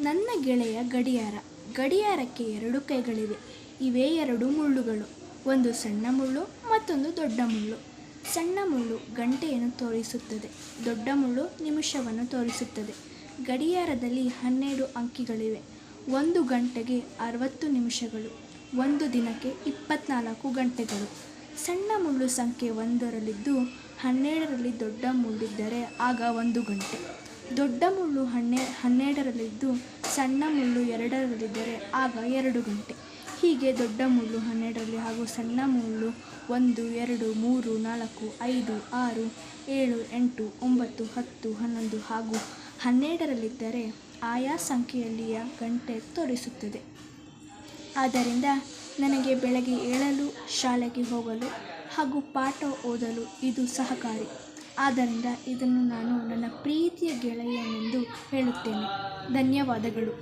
ನನ್ನ ಗೆಳೆಯ ಗಡಿಯಾರ. ಗಡಿಯಾರಕ್ಕೆ ಎರಡು ಕೈಗಳಿವೆ. ಇವೇ ಎರಡು ಮುಳ್ಳುಗಳು. ಒಂದು ಸಣ್ಣ ಮುಳ್ಳು, ಮತ್ತೊಂದು ದೊಡ್ಡ ಮುಳ್ಳು. ಸಣ್ಣ ಮುಳ್ಳು ಗಂಟೆಯನ್ನು ತೋರಿಸುತ್ತದೆ. ದೊಡ್ಡ ಮುಳ್ಳು ನಿಮಿಷವನ್ನು ತೋರಿಸುತ್ತದೆ. ಗಡಿಯಾರದಲ್ಲಿ ಹನ್ನೆರಡು ಅಂಕಿಗಳಿವೆ. ಒಂದು ಗಂಟೆಗೆ ಅರವತ್ತು ನಿಮಿಷಗಳು. ಒಂದು ದಿನಕ್ಕೆ ಇಪ್ಪತ್ನಾಲ್ಕು ಗಂಟೆಗಳು. ಸಣ್ಣ ಮುಳ್ಳು ಸಂಖ್ಯೆ ಒಂದರಲ್ಲಿದ್ದು ಹನ್ನೆರಡರಲ್ಲಿ ದೊಡ್ಡ ಮುಳ್ಳಿದ್ದರೆ ಆಗ ಒಂದು ಗಂಟೆ. ದೊಡ್ಡ ಮುಳ್ಳು ಹನ್ನೆ, ಹನ್ನೆರಡರಲ್ಲಿದ್ದು ಸಣ್ಣ ಮುಳ್ಳು ಎರಡರಲ್ಲಿದ್ದರೆ ಆಗ ಎರಡು ಗಂಟೆ. ಹೀಗೆ ದೊಡ್ಡ ಮುಳ್ಳು ಹನ್ನೆರಡರಲ್ಲಿ ಹಾಗೂ ಸಣ್ಣ ಮುಳ್ಳು ಒಂದು, ಎರಡು, ಮೂರು, ನಾಲ್ಕು, ಐದು, ಆರು, ಏಳು, ಎಂಟು, ಒಂಬತ್ತು, ಹತ್ತು, ಹನ್ನೊಂದು ಹಾಗೂ ಹನ್ನೆರಡರಲ್ಲಿದ್ದರೆ ಆಯಾ ಸಂಖ್ಯೆಯಲ್ಲಿಯ ಗಂಟೆ ತೋರಿಸುತ್ತದೆ. ಆದ್ದರಿಂದ ನನಗೆ ಬೆಳಗ್ಗೆ ಏಳಲು, ಶಾಲೆಗೆ ಹೋಗಲು ಹಾಗೂ ಪಾಠ ಓದಲು ಇದು ಸಹಕಾರಿ. ಆದ್ದರಿಂದ ಇದನ್ನು ನಾನು ನನ್ನ ಪ್ರೀತಿಯ ಗೆಳೆಯನೆಂದು ಹೇಳುತ್ತೇನೆ. ಧನ್ಯವಾದಗಳು.